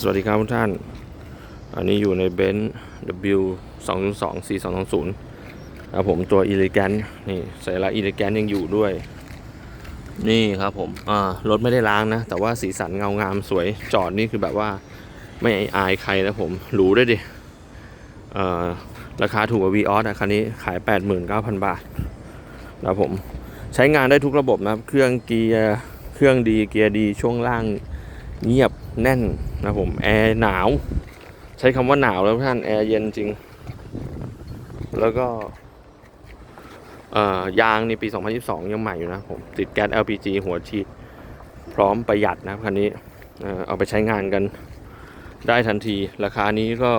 สวัสดีครับทุกท่าน อันนี้อยู่ในเบนซ์ W 2 0 2 4 2 2 0ครับผมตัว e l e g a n t นี่สัญลักษณ์ e l e g a n t ยังอยู่ด้วย นี่ครับผม อ่ารถไม่ได้ล้างนะ แต่ว่าสีสันเงางามสวยจอดนี่คือแบบว่าไม่อายใครนะผมหรูด้วยดิ เอ่อ ราคาถูกกว่า v ีออสอะคันนี้ขาย 89,000 บาทนะครับผม ใช้งานได้ทุกระบบนะครับ เครื่องเกียร์ เครื่องดี เกียร์ดี ช่วงล่าง เงียบแน่นนะผมแอร์หนาว ใช้คำว่าหนาวแล้วท่านแอร์เย็นจริง แล้วก็เอ่อยางในปี 2022 ยังใหม่อยู่นะผมติดแก๊ส LPG หัวฉีดพร้อมประหยัดนะครับคันนี้เอ่อเอาไปใช้งานกันได้ทันที ราคานี้ก็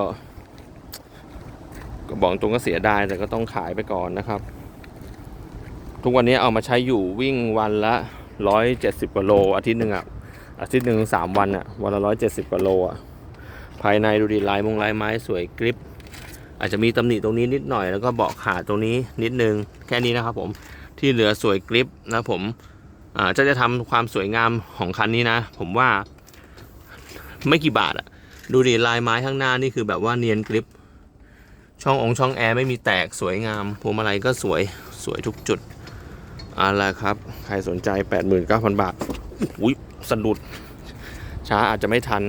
ก็บอกตรงก็เสียดายแต่ก็ต้องขายไปก่อนนะครับ ทุกวันนี้เอามาใช้อยู่วิ่งวันละ 170กว่าโลอาทิตย์หนึ่งอะ อาทิตย์หนึ่งสามวันอะวันละร้อยเจ็ดสิบกว่าโลอะภายในดูดีลายมงลายไม้สวยกริป อาจจะมีตำหนิตรงนี้นิดหน่อยแล้วก็เบาะขาดตรงนี้นิดนึงแค่นี้นะครับผมที่เหลือสวยกริปนะผมจะจะทำความสวยงามของคันนี้นะ ผมว่าไม่กี่บาทอะดูดีลายไม้ข้างหน้านี่คือแบบว่าเนียนกริป ช่ององค์ช่องแอร์ไม่มีแตกสวยงามพวงมาลัยก็สวยสวยทุกจุดเอาละครับ ใครสนใจ 89,000 บาทอุ้ย สะดุดช้าอาจจะไม่ทัน